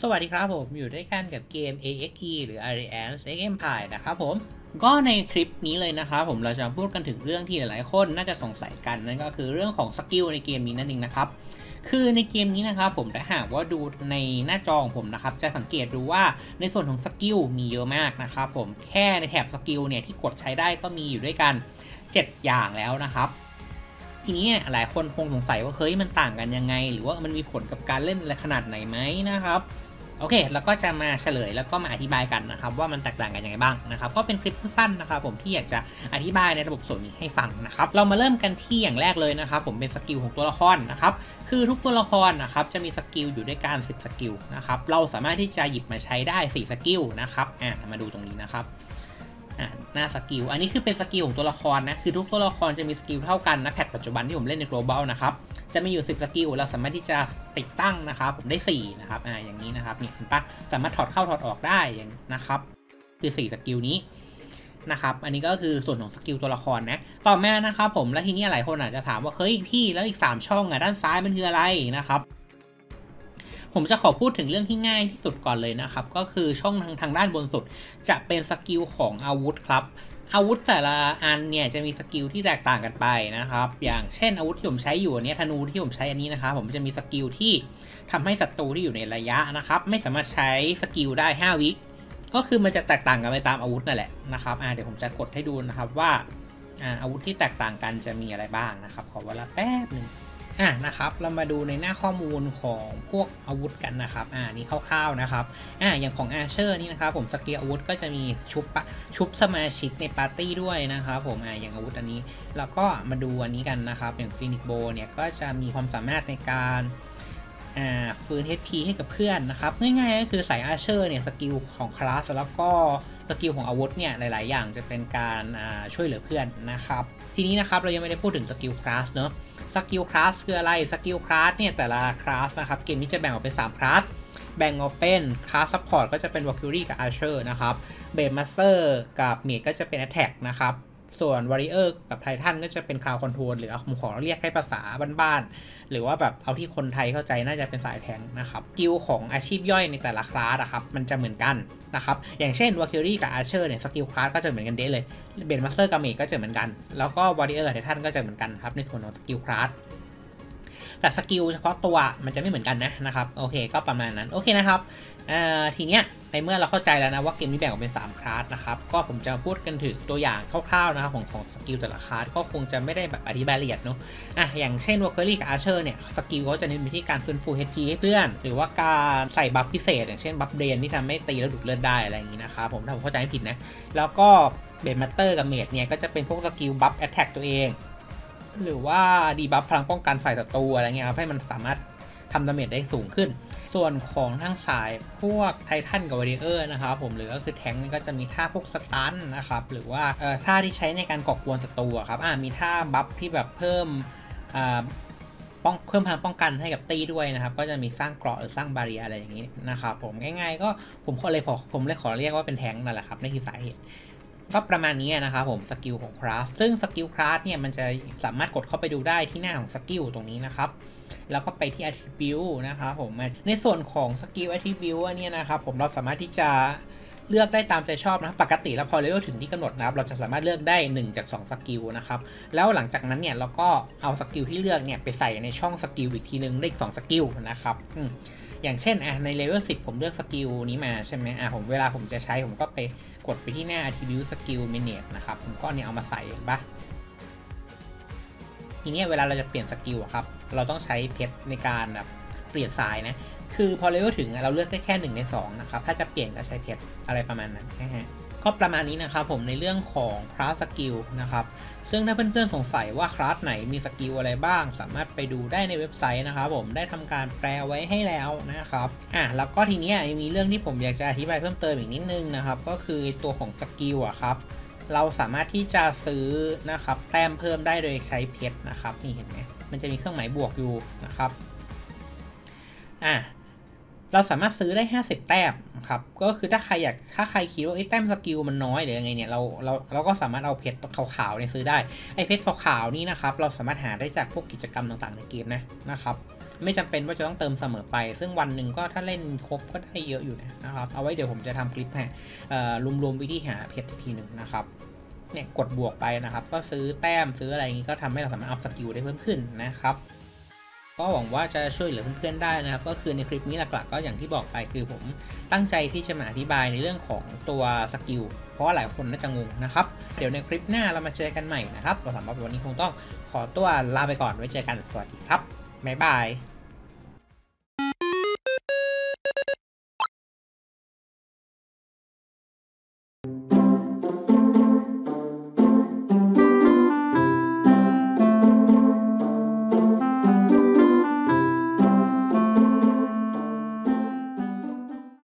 สวัสดีครับผมอยู่ด้วยกันกับเกม AXE หรือ Alliance X Empire นะครับผมก็ในคลิปนี้เลยนะครับผมเราจะพูดกันถึงเรื่องที่หลายๆ คนน่าจะสงสัยกันนั่นก็คือเรื่องของสกิลในเกมนี้นั่นเองนะครับคือในเกมนี้นะครับผมถ้าหากว่าดูในหน้าจอของผมนะครับจะสังเกตดูว่าในส่วนของสกิลมีเยอะมากนะครับผมแค่ในแถบสกิลเนี่ยที่กดใช้ได้ก็มีอยู่ด้วยกัน 7 อย่างแล้วนะครับ ทีนี้เนี่ยหลายคนคงสงสัยว่าเฮ้ยมันต่างกันยังไง หรือว่ามันมีผลกับการเล่นอะไรขนาดไหนไหมนะครับโอเคแล้วก็จะมาเฉลยแล้วก็มาอธิบายกันนะครับ ว่ามันแตกต่างกันยังไงบ้างนะครับก็เป็นคลิปสั้นๆนะครับ ผมที่อยากจะอธิบายในระบบส่วนนี้ให้ฟังนะครับเรามาเริ่มกันที่อย่างแรกเลยนะครับ ผมเป็นสกิลของตัวละครนะครับคือทุกตัวละครนะครับจะมีสกิลอยู่ด้วยกัน10 สกิลนะครับเราสามารถที่จะหยิบมาใช้ได้ 4 สกิลนะครับอ่ามาดูตรงนี้นะครับ หน้าสกิล อันนี้คือเป็นสกิลของตัวละครนะ คือทุกตัวละครจะมีสกิลเท่ากันนะแพทปัจจุบันที่ผมเล่นใน global นะครับ จะมีอยู่ 10 สกิล เราสามารถที่จะติดตั้งนะครับ ผมได้ 4 นะครับ อ่า อย่างนี้นะครับ เนี่ยเห็นปะสามารถถอดเข้าถอดออกได้อย่างนะครับ คือ 4 สกิลนี้นะครับ อันนี้ก็คือส่วนของสกิลตัวละครนะ ต่อมานะครับผม แล้วทีนี้หลายคนอาจจะถามว่า เฮ้ยพี่ แล้วอีก 3 ช่องอะด้านซ้ายมันคืออะไรนะครับ ผมจะขอพูดถึงเรื่องที่ง่ายที่สุดก่อนเลยนะครับ ก็คือช่องทางทางด้านบนสุด จะเป็นสกิลของอาวุธครับอาวุธแต่ละอันเนี่ยจะมีสกิลที่แตกต่างกันไปนะครับ อย่างเช่นอาวุธที่ผมใช้อยู่เนี่ยธนูที่ผมใช้อันนี้นะครับผมจะมีสกิลที่ทำให้ศัตรูที่อยู่ในระยะนะครับ ไม่สามารถใช้สกิลได้ 5 วิก็คือมันจะแตกต่างกันไปตามอาวุธนั่นแหละนะครับเดี๋ยวผมจะกดให้ดูนะครับว่าอาวุธที่แตกต่างกันจะมีอะไรบ้างนะครับ ขอเวลาแป๊บหนึ่ง อะนะครับเรามาดูในหน้าข้อมูลของพวกอาวุธกันนะครับอ่านี่คร่าวๆนะครับอ่าอย่างของอาเชอร์นี่นะครับผมสกิลอาวุธก็จะมีชุบปะชุบสมาชิกในปาร์ตี้ด้วยนะครับผมอ่าอย่างอาวุธอันนี้ แล้วก็มาดูอันนี้กันนะครับ อย่างฟินิกโบเนี่ยก็จะมีความสามารถในการอ่าฟื้น HP ให้กับเพื่อนนะครับง่ายๆก็คือใส่อาเชอร์เนี่ยสกิลของคลาสแล้วก็สกิลของอาวุธเนี่ยหลาย ๆ อย่างจะเป็นการอ่าช่วยเหลือเพื่อนนะครับทีนี้นะครับเรายังไม่ได้พูดถึงสกิลคลาสเนาะ สกิลคลาสคืออะไรสกิลคลาสเนี่ยแต่ละคลาสนะครับเกมนี้จะแบ่งออกเป็น3คลาสแบ่งออกเป็นคลาสซัพพอร์ตก็จะเป็นวอลคิวรี่กับอาร์เชอร์นะครับเบดมาสเตอร์กับเม e ก็จะเป็นแอตแทกนะครับ ส่วน Warrior กับ Titan ก็จะเป็น Crowd Control หรือผมขอเรียกให้ภาษาบ้านๆ หรือว่าแบบเอาที่คนไทยเข้าใจน่าจะเป็นสายแทงนะครับสกิลของอาชีพย่อยในแต่ละคลาสอะครับมันจะเหมือนกันนะครับอย่างเช่น Valkyrie กับ Archer เนี่ยสกิลคลาสก็จะเหมือนกันเด้เลยเบดมาสเตอร์กับเมก็จะเหมือนกัน แล้วก็ Warrior กับ Titan ก็จะเหมือนกันครับในส่วนของสกิลคลาสแต่สกิลเฉพาะตัวมันจะไม่เหมือนกันนะนะครับโอเคก็ประมาณนั้นโอเคนะครับทีเนี้ย ในเมื่อเราเข้าใจแล้วนะว่าเกมนี้แบ่งออกเป็น 3 คลาสนะครับ ก็ผมจะพูดกันถึงตัวอย่างคร่าวๆนะครับของของสกิลแต่ละคลาสก็คงจะไม่ได้แบบอธิบายละเอียดเนาะอะอย่างเช่นวอลเกอรี่กับอาร์เชอร์เนี่ยสกิลก็จะเน้นไปที่การฟื้นฟู HP ให้เพื่อน หรือว่าการใส่บัฟพิเศษ อย่างเช่นบัฟเดนที่ทำให้ตีแล้วดูดเลือดได้อะไรอย่างนี้นะครับผมถ้าผมเข้าใจไม่ผิดนะแล้วก็เบนมัตเตอร์กับเมดเนี่ยก็จะเป็นพวกสกิลบัฟแอตแทกตัวเอง หรือว่าดีบัฟพลังป้องกันฝ่ายศัตรูอะไรเงี้ยครับให้มันสามารถทำดาเมจได้สูงขึ้น ส่วนของทางสายพวกไททันกับวอริเออร์นะครับผมหรือก็คือแทงนี้ก็จะมีท่าพวกสตันนะครับหรือว่าท่าที่ใช้ในการก่อกวนศัตรูครับมีท่าบัฟที่แบบเพิ่มป้องเพิ่มพลังป้องกันให้กับตีด้วยนะครับ ก็จะมีสร้างเกราะหรือสร้างบาเรียอะไรอย่างนี้นะครับผมง่ายๆ ก็ผมขอเลยผมเลยขอเรียกว่าเป็นแทงนั่นแหละครับนี่คือสาเหตุก็ประมาณนี้นะครับผมสกิลของคลาสซึ่งสกิลคลาสเนี่ยมันจะสามารถกดเข้าไปดูได้ที่หน้าของสกิลตรงนี้นะครับ แล้วก็ไปที่ attribute นะครับผมในส่วนของสกิล attribute เนี่ยนะครับผมเราสามารถที่จะเลือกได้ตามใจชอบนะปกติแล้วพอเลเวลถึงที่กำหนดนะครับเราจะสามารถเลือกได้ 1 จาก 2 สกิลนะครับแล้วหลังจากนั้นเนี่ยเราก็เอาสกิลที่เลือกเนี่ยไปใส่ในช่องสกิลอีกทีนึงได้อีก2สกิลนะครับอย่างเช่นอะในเลเวล10 ผมเลือกสกิลนี้มาใช่ไหมอะผมเวลาผมจะใช้ผมก็ไปกดไปที่หน้า attribute skill manage นะครับผมก็เนี่ยเอามาใส่เห็นปะทีนี้เวลาเราจะเปลี่ยนสกิลครับ เราต้องใช้เพชรในการแบบเปลี่ยนสายนะ คือพอเลเวลถึงเราเลือกได้แค่1ใน2นะครับ ถ้าจะเปลี่ยนก็ใช้เพชรอะไรประมาณนั้นนะฮะก็ประมาณนี้นะครับผมในเรื่องของคลาสสกิลนะครับ ซึ่งถ้าเพื่อนๆสงสัยว่าคลาสไหนมีสกิลอะไรบ้าง สามารถไปดูได้ในเว็บไซต์นะครับผมได้ทำการแปลไว้ให้แล้วนะครับอะแล้วก็ทีนี้มีเรื่องที่ผมอยากจะอธิบายเพิ่มเติมอีกนิดนึงนะครับ ก็คือตัวของสกิลอะครับ เราสามารถที่จะซื้อนะครับแต้มเพิ่มได้โดยใช้เพชรนะครับนี่เห็นไหมมันจะมีเครื่องหมายบวกอยู่นะครับอะเราสามารถซื้อได้ 50 แต้มครับก็คือถ้าใครอยากถ้าใครคิดว่าไอ้แต้มสกิลมันน้อยหรือยังไงเนี่ยเราเราเราก็สามารถเอาเพชรขาวๆเนี่ยซื้อได้ไอ้เพชรขาวๆนี่นะครับเราสามารถหาได้จากพวกกิจกรรมต่างๆในเกมนะนะครับ ไม่จำเป็นว่าจะต้องเติมเสมอไป ซึ่งวันหนึ่งก็ถ้าเล่นครบก็ได้เยอะอยู่นะครับ เอาไว้เดี๋ยวผมจะทำคลิปให้รวมๆวิธีหาเพชรทีหนึ่งนะครับเนี่ยกดบวกไปนะครับ ก็ซื้อแต้มซื้ออะไรอย่างนี้ก็ทำให้เราสามารถอัพสกิลได้เพิ่มขึ้นนะครับก็หวังว่าจะช่วยเหลือเพื่อนๆได้นะครับ ก็คือในคลิปนี้หลักๆก็อย่างที่บอกไปคือผมตั้งใจที่จะมาอธิบายในเรื่องของตัวสกิลเพราะว่าหลายคนน่าจะงงนะครับ เดี๋ยวในคลิปหน้าเรามาเจอกันใหม่นะครับเราสำหรับวันนี้คงต้องขอตัวลาไปก่อนไว้เจอกันสวัสดีครับ บ๊ายบาย